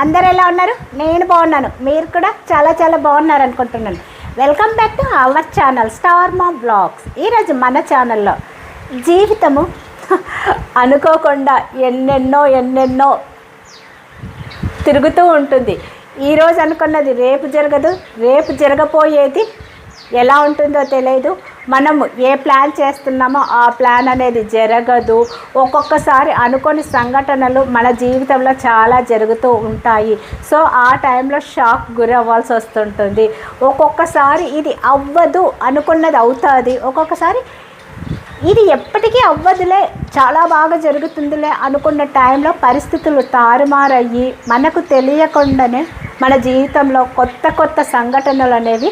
అందరు ఎలా ఉన్నారు? నేను బాగున్నాను. మీరు కూడా చాలా చాలా బాగున్నారు అనుకుంటున్నాను. Welcome back to our channel star మా బ్లాగ్స్ ఈరోజు మన ఛానల్లో జీవితము అనుకోకుండా ఎన్నెన్నో ఎన్నెన్నో తిరుగుతూ ఉంటుంది. ఈరోజు అనుకున్నది రేపు జరగదు. రేపు జరగపోయేది ఎలా ఉంటుందో తెలియదు మనము ఏ ప్లాన్ చేస్తున్నామో ఆ ప్లాన్ అనేది జరగదు. ఒక్కొక్కసారి అనుకోని సంఘటనలు మన జీవితంలో చాలా జరుగుతూ ఉంటాయి. సో ఆ టైంలో షాక్ గురి అవ్వాల్సి వస్తుంటుంది. ఒక్కొక్కసారి ఇది అవ్వదు అనుకున్నది అవుతుంది. ఒక్కొక్కసారి ఇది ఎప్పటికీ అవ్వదులే చాలా బాగా జరుగుతుందిలే అనుకున్న టైంలో పరిస్థితులు తారుమారయ్యి మనకు తెలియకుండానే మన జీవితంలో కొత్త కొత్త సంఘటనలు అనేవి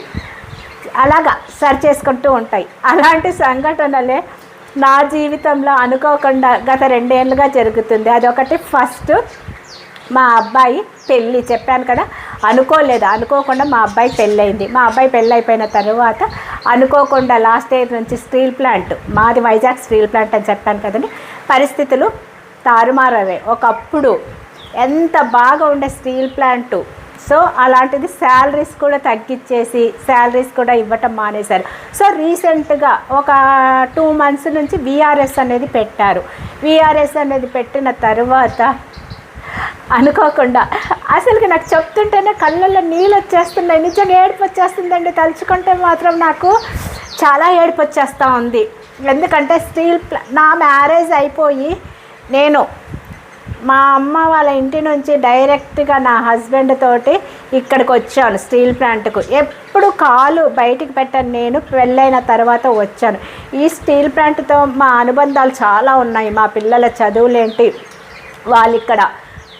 అలాగా సరి చేసుకుంటూ ఉంటాయి. అలాంటి సంఘటనలే నా జీవితంలో అనుకోకుండా గత రెండేళ్ళుగా జరుగుతుంది. అదొకటి. ఫస్ట్ మా అబ్బాయి పెళ్ళి చెప్పాను కదా అనుకోలేదు. అనుకోకుండా మా అబ్బాయి పెళ్ళయింది. మా అబ్బాయి పెళ్ళైపోయిన తర్వాత అనుకోకుండా లాస్ట్ ఇయర్ నుంచి స్టీల్ ప్లాంట్ మాది వైజాగ్ స్టీల్ ప్లాంట్ అని చెప్పాను కదండి పరిస్థితులు తారుమారవే ఒకప్పుడు ఎంత బాగా ఉండే స్టీల్ ప్లాంటు సో అలాంటిది శాలరీస్ కూడా తగ్గించేసి శాలరీస్ కూడా ఇవ్వటం మానేశారు. సో రీసెంట్గా ఒక టూ మంత్స్ నుంచి విఆర్ఎస్ అనేది పెట్టారు. విఆర్ఎస్ అనేది పెట్టిన తర్వాత అనుకోకుండా అసలుకి నాకు చెప్తుంటేనే కళ్ళల్లో నీళ్ళు వచ్చేస్తున్నాయి. నిజంగా ఏడుపు వచ్చేస్తుందండి. తలుచుకుంటే మాత్రం నాకు చాలా ఏడుపు వచ్చేస్తూ ఉంది. ఎందుకంటే స్టీల్ నా మ్యారేజ్ అయిపోయి నేను మా అమ్మ వాళ్ళ ఇంటి నుంచి డైరెక్ట్గా నా హస్బెండ్ తోటి ఇక్కడికి వచ్చాను స్టీల్ ప్లాంట్కు. ఎప్పుడు కాలు బయటికి పెట్టాను నేను పెళ్ళైన తర్వాత వచ్చాను. ఈ స్టీల్ ప్లాంట్తో మా అనుబంధాలు చాలా ఉన్నాయి. మా పిల్లల చదువులేంటి? వాళ్ళు ఇక్కడ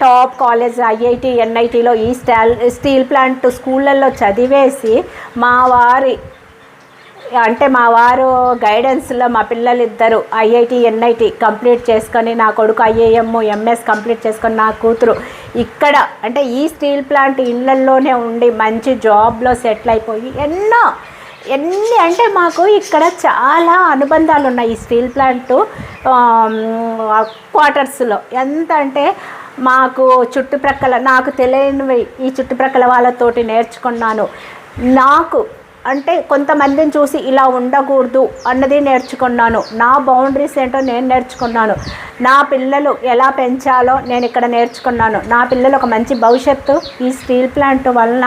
టాప్ కాలేజ్ ఐఐటి ఎన్ఐటిలో ఈ స్టాల్ స్టీల్ ప్లాంట్ స్కూళ్ళల్లో చదివేసి మా వారి అంటే మా వారు గైడెన్స్లో మా పిల్లలు ఇద్దరు ఐఐటి ఎన్ఐటి కంప్లీట్ చేసుకొని నా కొడుకు ఐఏఎం ఎంఎస్ కంప్లీట్ చేసుకొని నా కూతురు ఇక్కడ అంటే ఈ స్టీల్ ప్లాంట్ ఇళ్ళల్లోనే ఉండి మంచి జాబ్లో సెటిల్ అయిపోయి ఎన్నో ఎన్ని అంటే మాకు ఇక్కడ చాలా అనుబంధాలు ఉన్నాయి ఈ స్టీల్ ప్లాంట్ క్వార్టర్స్లో ఎంత అంటే మాకు చుట్టుప్రక్కల నాకు తెలియనివి ఈ చుట్టుప్రక్కల వాళ్ళతోటి నేర్చుకున్నాను. నాకు అంటే కొంతమందిని చూసి ఇలా ఉండకూడదు అన్నది నేర్చుకున్నాను. నా బౌండరీస్ ఏంటో నేను నేర్చుకున్నాను. నా పిల్లలు ఎలా పెంచాలో నేను ఇక్కడ నేర్చుకున్నాను. నా పిల్లలు ఒక మంచి భవిష్యత్తు ఈ స్టీల్ ప్లాంట్ వలన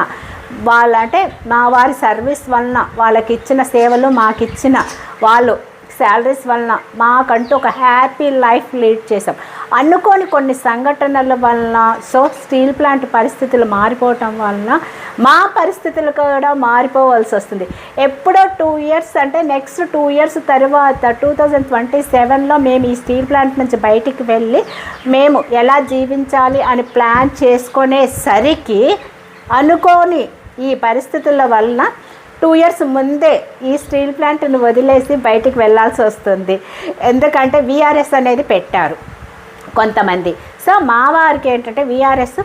వాళ్ళ అంటే మా వారి సర్వీస్ వలన వాళ్ళకి ఇచ్చిన సేవలు మాకు ఇచ్చిన వాళ్ళు శాలరీస్ వలన మాకంటూ ఒక హ్యాపీ లైఫ్ లీడ్ చేసాం అనుకోని కొన్ని సంఘటనల వలన సో స్టీల్ ప్లాంట్ పరిస్థితులు మారిపోవటం వలన మా పరిస్థితులు కూడా మారిపోవాల్సి వస్తుంది. ఎప్పుడో టూ ఇయర్స్ అంటే నెక్స్ట్ టూ ఇయర్స్ తర్వాత టూ థౌజండ్ ట్వంటీ సెవెన్లో మేము ఈ స్టీల్ ప్లాంట్ నుంచి బయటికి వెళ్ళి మేము ఎలా జీవించాలి అని ప్లాన్ చేసుకునేసరికి అనుకోని ఈ పరిస్థితుల వలన టూ ఇయర్స్ ముందే ఈ స్టీల్ ప్లాంట్ను వదిలేసి బయటికి వెళ్ళాల్సి వస్తుంది. ఎందుకంటే విఆర్ఎస్ అనేది పెట్టారు కొంతమంది. సో మా వారికి ఏంటంటే విఆర్ఎస్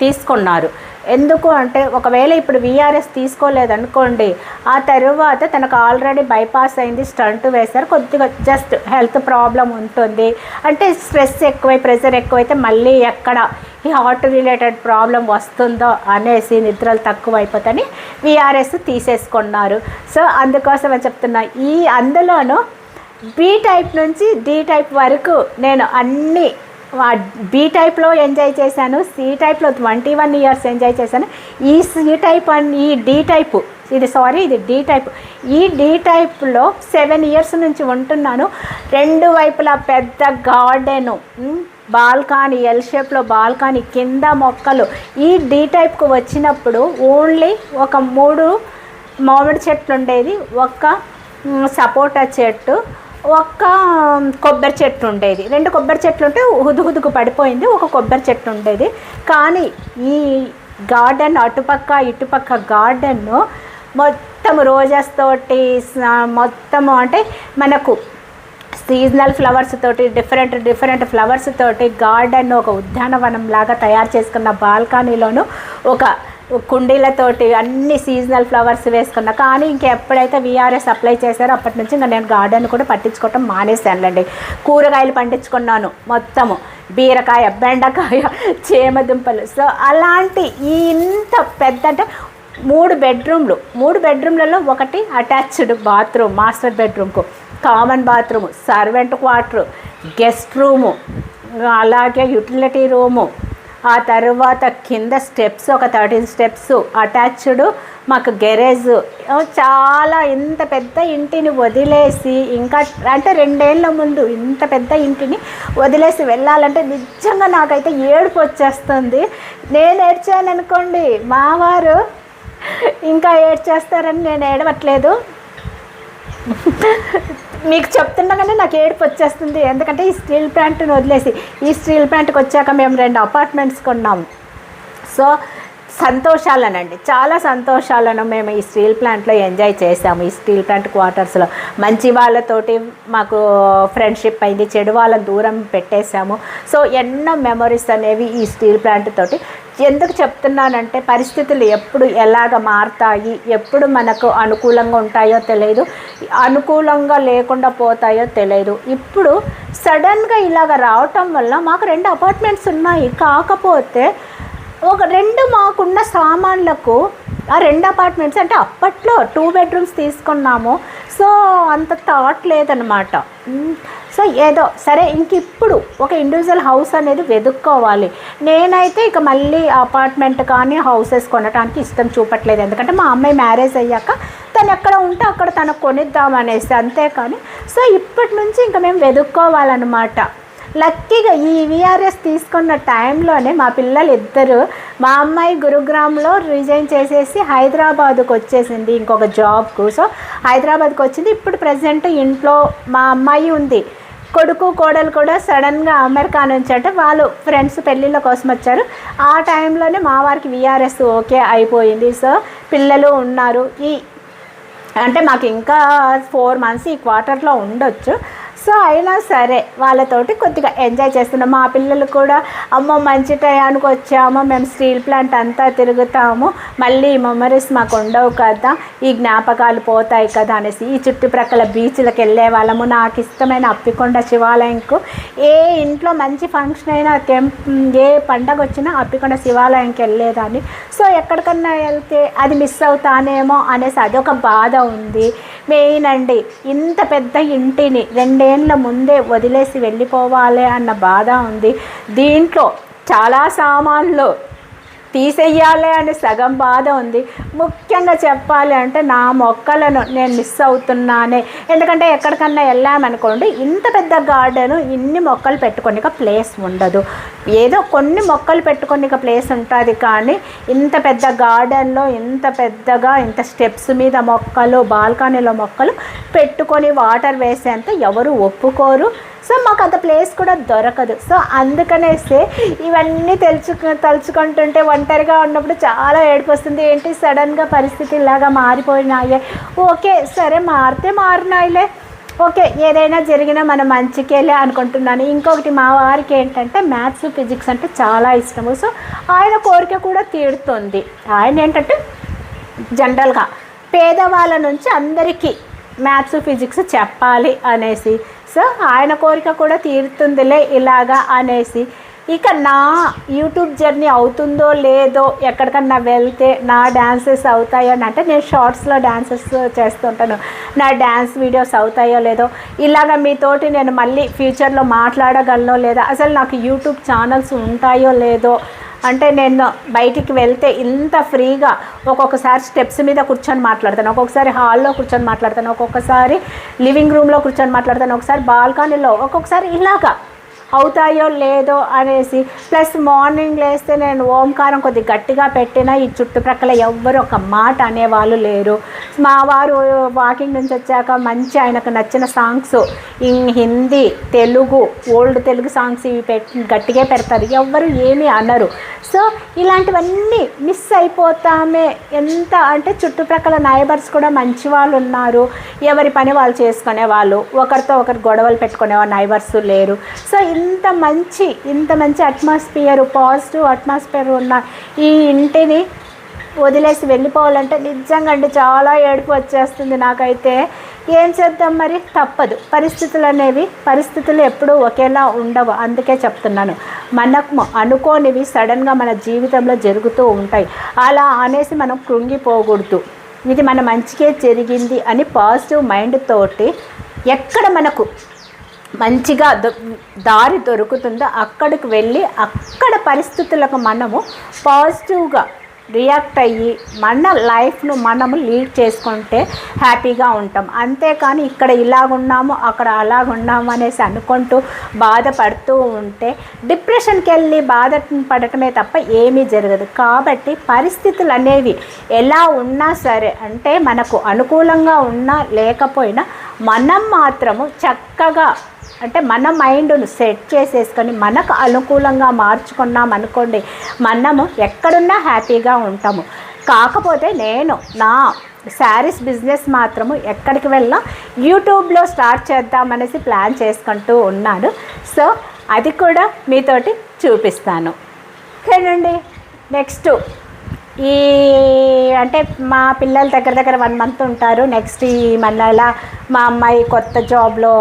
తీసుకున్నారు. ఎందుకు అంటే ఒకవేళ ఇప్పుడు వీఆర్ఎస్ తీసుకోలేదనుకోండి ఆ తర్వాత తనకు ఆల్రెడీ బైపాస్ అయింది స్టంట్ వేశారు కొద్దిగా జస్ట్ హెల్త్ ప్రాబ్లం ఉంటుంది. అంటే స్ట్రెస్ ఎక్కువై ప్రెషర్ ఎక్కువైతే మళ్ళీ ఎక్కడ ఈ హార్ట్ రిలేటెడ్ ప్రాబ్లం వస్తుందో అనేసి నిద్రలు తక్కువైపోతని వీఆర్ఎస్ విఆర్ఎస్ తీసేసుకున్నారు. సో అందుకోసం చెప్తున్నా ఈ అందులోనూ బి టైప్ నుంచి డి టైప్ వరకు నేను అన్ని బి టైప్లో ఎంజాయ్ చేశాను సి టైప్లో ట్వంటీ వన్ ఇయర్స్ ఎంజాయ్ చేశాను. ఈ సి టైప్ అండ్ ఈ డి టైప్ ఇది సారీ ఇది డి టైప్ ఈ డి టైప్లో సెవెన్ ఇయర్స్ నుంచి ఉంటున్నాను. రెండు వైపులా పెద్ద గార్డెను బాల్కానీ ఎల్ షేప్లో బాల్కానీ కింద మొక్కలు. ఈ డి టైప్కు వచ్చినప్పుడు ఓన్లీ ఒక మూడు మామిడి చెట్లు ఉండేది ఒక్క సపోటా చెట్టు ఒక్క కొబ్బరి చెట్టు ఉండేది. రెండు కొబ్బరి చెట్లు ఉంటే హుదు హుదుకు పడిపోయింది ఒక కొబ్బరి చెట్టు ఉండేది. కానీ ఈ గార్డెన్ అటుపక్క ఇటుపక్క గార్డెన్ను మొత్తం రోజాస్ తోటి మొత్తము అంటే మనకు సీజనల్ ఫ్లవర్స్ తోటి డిఫరెంట్ డిఫరెంట్ ఫ్లవర్స్ తోటి గార్డెన్ ఒక ఉద్యానవనం లాగా తయారు చేసుకున్న బాల్కనీలోను ఒక కుండీలతోటి అన్ని సీజనల్ ఫ్లవర్స్ వేసుకున్నా. కానీ ఇంకెప్పుడైతే వీఆర్ఎస్ అప్లై చేశారో అప్పటి నుంచి ఇంకా నేను గార్డెన్ కూడా పట్టించుకోవటం మానేశానులేండి. కూరగాయలు పండించుకున్నాను మొత్తము. బీరకాయ బెండకాయ చేమదుంపలు సో అలాంటి ఈ ఇంత పెద్ద అంటే మూడు బెడ్రూమ్లు మూడు బెడ్రూమ్లలో ఒకటి attached bathroom master బెడ్రూమ్కు common bathroom servant quarter guest room అలాగే యూటిలిటీ రూము ఆ తర్వాత కింద స్టెప్స్ ఒక థర్టీన్ స్టెప్స్ అటాచ్డ్ మాకు గెరేజ్. చాలా ఇంత పెద్ద ఇంటిని వదిలేసి ఇంకా అంటే రెండేళ్ళ ముందు ఇంత పెద్ద ఇంటిని వదిలేసి వెళ్ళాలంటే నిజంగా నాకైతే ఏడుపు వచ్చేస్తుంది. నేను ఏడ్చాను అనుకోండి మావారు ఇంకా ఏడ్చేస్తారని నేను ఏడవట్లేదు. మీకు చెప్తుండగానే నాకు ఏడుపు వచ్చేస్తుంది. ఎందుకంటే ఈ స్టీల్ ప్లాంట్ని వదిలేసి ఈ స్టీల్ ప్లాంట్కి వచ్చాక మేము రెండు అపార్ట్మెంట్స్ కొన్నాం. సో సంతోషాలనండి. చాలా సంతోషాలను మేము ఈ స్టీల్ ప్లాంట్లో ఎంజాయ్ చేసాము ఈ స్టీల్ ప్లాంట్ క్వార్టర్స్లో మంచి వాళ్ళతోటి మాకు ఫ్రెండ్షిప్ అయింది. చెడు వాళ్ళని దూరం పెట్టేశాము. సో ఎన్నో మెమరీస్ అనేవి ఈ స్టీల్ ప్లాంట్ తోటి ఎందుకు చెప్తున్నానంటే పరిస్థితులు ఎప్పుడు ఎలాగ మారుతాయి ఎప్పుడు మనకు అనుకూలంగా ఉంటాయో తెలియదు అనుకూలంగా లేకుండా పోతాయో తెలియదు ఇప్పుడు సడన్గా ఇలాగ రావటం వల్ల మాకు రెండు అపార్ట్మెంట్స్ ఉన్నాయి. కాకపోతే ఒక రెండు మాకున్న సామాన్లకు ఆ రెండు అపార్ట్మెంట్స్ అంటే అప్పట్లో టూ బెడ్రూమ్స్ తీసుకున్నాము. సో అంత థాట్ లేదనమాట సో ఏదో సరే ఇంక ఇప్పుడు ఒక ఇండివిజువల్ హౌస్ అనేది వెతుక్కోవాలి నేనైతే ఇక మళ్ళీ అపార్ట్మెంట్ కానీ హౌసెస్ కొనడానికి ఇష్టం చూపట్లేదు. ఎందుకంటే మా అమ్మాయి మ్యారేజ్ అయ్యాక తను ఎక్కడ ఉంటే అక్కడ తనకు కొనిద్దాం అనేసి అంతేకాని. సో ఇప్పటి నుంచి ఇంకా మేము వెతుక్కోవాలన్నమాట లక్కీగా ఈ విఆర్ఎస్ తీసుకున్న టైంలోనే మా పిల్లలు ఇద్దరు మా అమ్మాయి గురుగ్రామ్లో రిజైన్ చేసేసి హైదరాబాద్కు వచ్చేసింది ఇంకొక జాబ్కు. సో హైదరాబాద్కి వచ్చింది. ఇప్పుడు ప్రజెంట్ ఇంట్లో మా అమ్మాయి ఉంది. కొడుకు కోడలు కూడా సడన్గా అమెరికా నుంచి అంటే వాళ్ళు ఫ్రెండ్స్ పెళ్ళిళ్ళ కోసం వచ్చారు. ఆ టైంలోనే మా వారికి విఆర్ఎస్ ఓకే అయిపోయింది. సో పిల్లలు ఉన్నారు. ఈ అంటే మాకు ఇంకా ఫోర్ మంత్స్ ఈ క్వార్టర్లో ఉండొచ్చు. సో అయినా సరే వాళ్ళతోటి కొద్దిగా ఎంజాయ్ చేస్తున్నాం. మా పిల్లలు కూడా అమ్మ మంచి టయానికి వచ్చాము. మేము స్టీల్ ప్లాంట్ అంతా తిరుగుతాము. మళ్ళీ మెమరీస్ మాకు ఉండవు కదా. ఈ జ్ఞాపకాలు పోతాయి కదా అనేసి ఈ చుట్టుప్రక్కల బీచ్లకు వెళ్ళే వాళ్ళము. నాకు ఇష్టమైన అప్పికొండ శివాలయంకు. ఏ ఇంట్లో మంచి ఫంక్షన్ అయినా టెంప్ ఏ పండగ వచ్చినా అప్పికొండ శివాలయంకి వెళ్ళేదాన్ని. సో ఎక్కడికన్నా వెళ్తే అది మిస్ అవుతానేమో అనేసి అదొక బాధ ఉంది. మెయిన్ అండి ఇంత పెద్ద ఇంటిని రెండే రెండేళ్ళ ముందే వదిలేసి వెళ్ళిపోవాలి అన్న బాధ ఉంది. దీంట్లో చాలా సామాన్లు తీసేయాలి అని సగం బాధ ఉంది. ముఖ్యంగా చెప్పాలి అంటే నా మొక్కలను నేను మిస్ అవుతున్నానే. ఎందుకంటే ఎక్కడికన్నా వెళ్ళామనుకోండి ఇంత పెద్ద గార్డెన్ ఇన్ని మొక్కలు పెట్టుకోనిక ప్లేస్ ఉండదు. ఏదో కొన్ని మొక్కలు పెట్టుకోనిక ప్లేస్ ఉంటుంది. కానీ ఇంత పెద్ద గార్డెన్లో ఇంత పెద్దగా ఇంత స్టెప్స్ మీద మొక్కలు బాల్కనీలో మొక్కలు పెట్టుకొని వాటర్ వేసేంత ఎవరు ఒప్పుకోరు. సో మాకు అంత ప్లేస్ కూడా దొరకదు. సో అందుకనేసి ఇవన్నీ తెలుసుకు తలుచుకుంటుంటే ఒంటరిగా ఉన్నప్పుడు చాలా ఏడుపు వస్తుంది ఏంటి? సడన్గా పరిస్థితి ఇలాగా మారిపోయినాయే. ఓకే సరే మారితే మారినాయిలే. ఓకే ఏదైనా జరిగినా మనం మంచికేలే అనుకుంటున్నాను. ఇంకొకటి మా వారికి ఏంటంటే మ్యాథ్స్ ఫిజిక్స్ అంటే చాలా ఇష్టము. సో ఆయన కోరిక కూడా తీరుతుంది. ఆయన ఏంటంటే జనరల్గా పేదవాళ్ళ నుంచి అందరికీ మ్యాథ్స్ ఫిజిక్స్ చెప్పాలి అనేసి. సో ఆయన కోరిక కూడా తీరుతుందిలే ఇలాగా అనేసి. ఇక నా యూట్యూబ్ జర్నీ అవుతుందో లేదో ఎక్కడికన్నా వెళ్తే నా డ్యాన్సెస్ అవుతాయో అని అంటే నేను షార్ట్స్లో డ్యాన్సెస్ చేస్తుంటాను. నా డ్యాన్స్ వీడియోస్ అవుతాయో లేదో. ఇలాగ మీతోటి నేను మళ్ళీ ఫ్యూచర్లో మాట్లాడగలనో లేదా. అసలు నాకు యూట్యూబ్ ఛానల్స్ ఉంటాయో లేదో అంటే నేను బయటికి వెళ్తే ఇంత ఫ్రీగా ఒక్కొక్కసారి స్టెప్స్ మీద కూర్చొని మాట్లాడతాను. ఒక్కొక్కసారి హాల్లో కూర్చొని మాట్లాడతాను. ఒక్కొక్కసారి లివింగ్ రూమ్లో కూర్చొని మాట్లాడతాను. ఒకసారి బాల్కనీలో ఒక్కొక్కసారి ఇలాగా. అవుతాయో లేదో అనేసి. ప్లస్ మార్నింగ్ లేస్తే నేను ఓంకారం కొద్ది గట్టిగా పెట్టినా ఈ చుట్టుప్రక్కల ఎవ్వరు ఒక మాట అనేవాళ్ళు లేరు. మా వారు వాకింగ్ నుంచి వచ్చాక మంచి ఆయనకు నచ్చిన songs in Hindi Telugu old Telugu songs ఇవి పెట్టి గట్టిగా పెడతారు. ఎవ్వరు ఏమీ అనరు. సో ఇలాంటివన్నీ మిస్ అయిపోతామే. ఎంత అంటే చుట్టుప్రక్కల నైబర్స్ కూడా మంచి వాళ్ళు ఉన్నారు. ఎవరి పని వాళ్ళు చేసుకునే వాళ్ళు ఒకరితో ఒకరు గొడవలు పెట్టుకునే నైబర్స్ లేరు. సో ఇంత మంచి ఇంత మంచి అట్మాస్ఫియర్ పాజిటివ్ అట్మాస్ఫియర్ ఉన్న ఈ ఇంటిని వదిలేసి వెళ్ళిపోవాలంటే నిజంగా అండి చాలా ఏడుపు వచ్చేస్తుంది నాకైతే. ఏం చేద్దాం మరి? తప్పదు. పరిస్థితులు అనేవి పరిస్థితులు ఎప్పుడూ ఒకేలా ఉండవు. అందుకే చెప్తున్నాను. మనకు అనుకోనివి సడన్గా మన జీవితంలో జరుగుతూ ఉంటాయి. అలా అనేసి మనం కృంగిపోకూడదు. ఇది మన మంచికే జరిగింది అని పాజిటివ్ మైండ్ తోటి ఎక్కడ మనకు మంచిగా దొ- దారి దొరుకుతుందో? అక్కడికి వెళ్ళి అక్కడ పరిస్థితులకు మనము పాజిటివ్గా రియాక్ట్ అయ్యి మన లైఫ్ను మనము లీడ్ చేసుకుంటే హ్యాపీగా ఉంటాం. అంతేకాని ఇక్కడ ఇలాగున్నాము అక్కడ అలాగున్నాము అనేసి అనుకుంటూ బాధపడుతూ ఉంటే డిప్రెషన్కి వెళ్ళి బాధ పడటమే తప్ప ఏమీ జరగదు. కాబట్టి పరిస్థితులు అనేవి ఎలా ఉన్నా సరే అంటే మనకు అనుకూలంగా ఉన్నా లేకపోయినా మనం మాత్రము చక్కగా అంటే మన మైండ్ను సెట్ చేసేసుకొని మనకు అనుకూలంగా మార్చుకున్నాం అనుకోండి మనము ఎక్కడున్నా హ్యాపీగా ఉంటాము. కాకపోతే నేను నా శారీస్ బిజినెస్ మాత్రము ఎక్కడికి వెళ్ళినా యూట్యూబ్లో స్టార్ట్ చేద్దామనేసి ప్లాన్ చేసుకుంటూ ఉన్నాను. సో అది కూడా మీతోటి చూపిస్తాను. ఓకేనండి. నెక్స్ట్ ఈ అంటే మా పిల్లల దగ్గర దగ్గర వన్ మంత్ ఉంటారు. నెక్స్ట్ ఈ నెల మా అమ్మాయి కొత్త జాబ్లో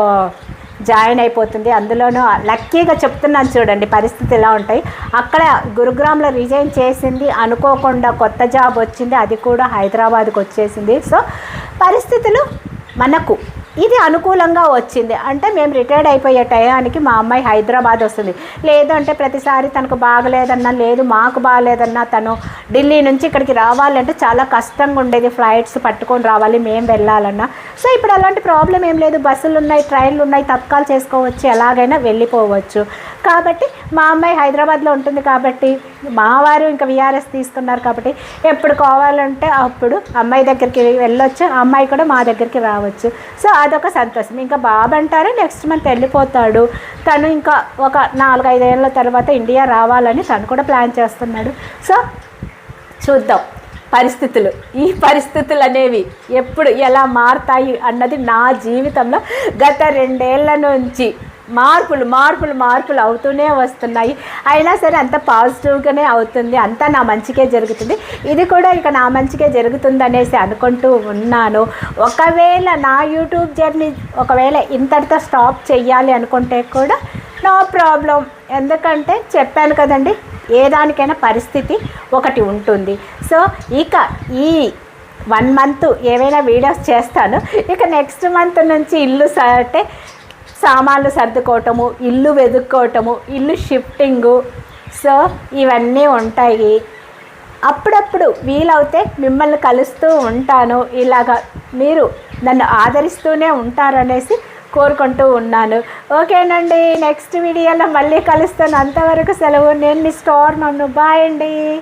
జాయిన్ అయిపోతుంది. అందులోనూ లక్కీగా చెప్తున్నాను చూడండి పరిస్థితి ఎలా ఉంటాయి. అక్కడ గురుగ్రామ్లో రిజైన్ చేసింది అనుకోకుండా కొత్త జాబ్ వచ్చింది అది కూడా హైదరాబాద్కి వచ్చేసింది. సో పరిస్థితులు మనకు ఇది అనుకూలంగా వచ్చింది. అంటే మేము రిటైర్డ్ అయిపోయే టయానికి మా అమ్మాయి హైదరాబాద్ వస్తుంది. లేదంటే ప్రతిసారి తనకు బాగలేదన్నా లేదు మాకు బాగలేదన్నా తను ఢిల్లీ నుంచి ఇక్కడికి రావాలంటే చాలా కష్టంగా ఉండేది. ఫ్లైట్స్ పట్టుకొని రావాలి మేము వెళ్ళాలన్నా. సో ఇప్పుడు అలాంటి ప్రాబ్లం ఏం లేదు. బస్సులు ఉన్నాయి ట్రైన్లు ఉన్నాయి తత్కాలు చేసుకోవచ్చు ఎలాగైనా వెళ్ళిపోవచ్చు. కాబట్టి మా అమ్మాయి హైదరాబాద్లో ఉంటుంది కాబట్టి మా వారు ఇంకా విఆర్ఎస్ తీసుకున్నారు కాబట్టి ఎప్పుడు కావాలంటే అప్పుడు అమ్మాయి దగ్గరికి వెళ్ళొచ్చు అమ్మాయి కూడా మా దగ్గరికి రావచ్చు. సో అదొక సంతోషం. ఇంకా బాబు అంటారు నెక్స్ట్ మంత్ వెళ్ళిపోతాడు. తను ఇంకా ఒక నాలుగైదేళ్ళ తర్వాత ఇండియా రావాలని తను కూడా ప్లాన్ చేస్తున్నాడు. సో చూద్దాం పరిస్థితులు. ఈ పరిస్థితులు అనేవి ఎప్పుడు ఎలా మారుతాయి అన్నది నా జీవితంలో గత రెండేళ్ళ నుంచి మార్పులు మార్పులు మార్పులు అవుతూనే వస్తున్నాయి. అయినా సరే అంత పాజిటివ్గానే అవుతుంది. అంతా నా మంచికే జరుగుతుంది. ఇది కూడా ఇక నా మంచికే జరుగుతుంది అనేసి అనుకుంటూ ఉన్నాను. ఒకవేళ నా యూట్యూబ్ జర్నీ ఒకవేళ ఇంతటితో స్టాప్ చేయాలి అనుకుంటే కూడా నో ప్రాబ్లం. ఎందుకంటే చెప్పాను కదండి ఏ దానికైనా పరిస్థితి ఒకటి ఉంటుంది. సో ఇక ఈ వన్ మంత్ ఏవైనా వీడియోస్ చేస్తాను. ఇక నెక్స్ట్ మంత్ నుంచి ఇల్లు అంటే సామాన్లు సర్దుకోవటము ఇల్లు వెతుక్కోవటము ఇల్లు షిఫ్టింగు సో ఇవన్నీ ఉంటాయి. అప్పుడప్పుడు వీలవుతే మిమ్మల్ని కలుస్తూ ఉంటాను. ఇలాగా మీరు నన్ను ఆదరిస్తూనే ఉంటారనేసి కోరుకుంటూ ఉన్నాను. ఓకేనండి నెక్స్ట్ వీడియోలో మళ్ళీ కలుస్తాను. అంతవరకు సెలవు. నేను మీ స్టోర్ నన్ను. బాయ్ అండి.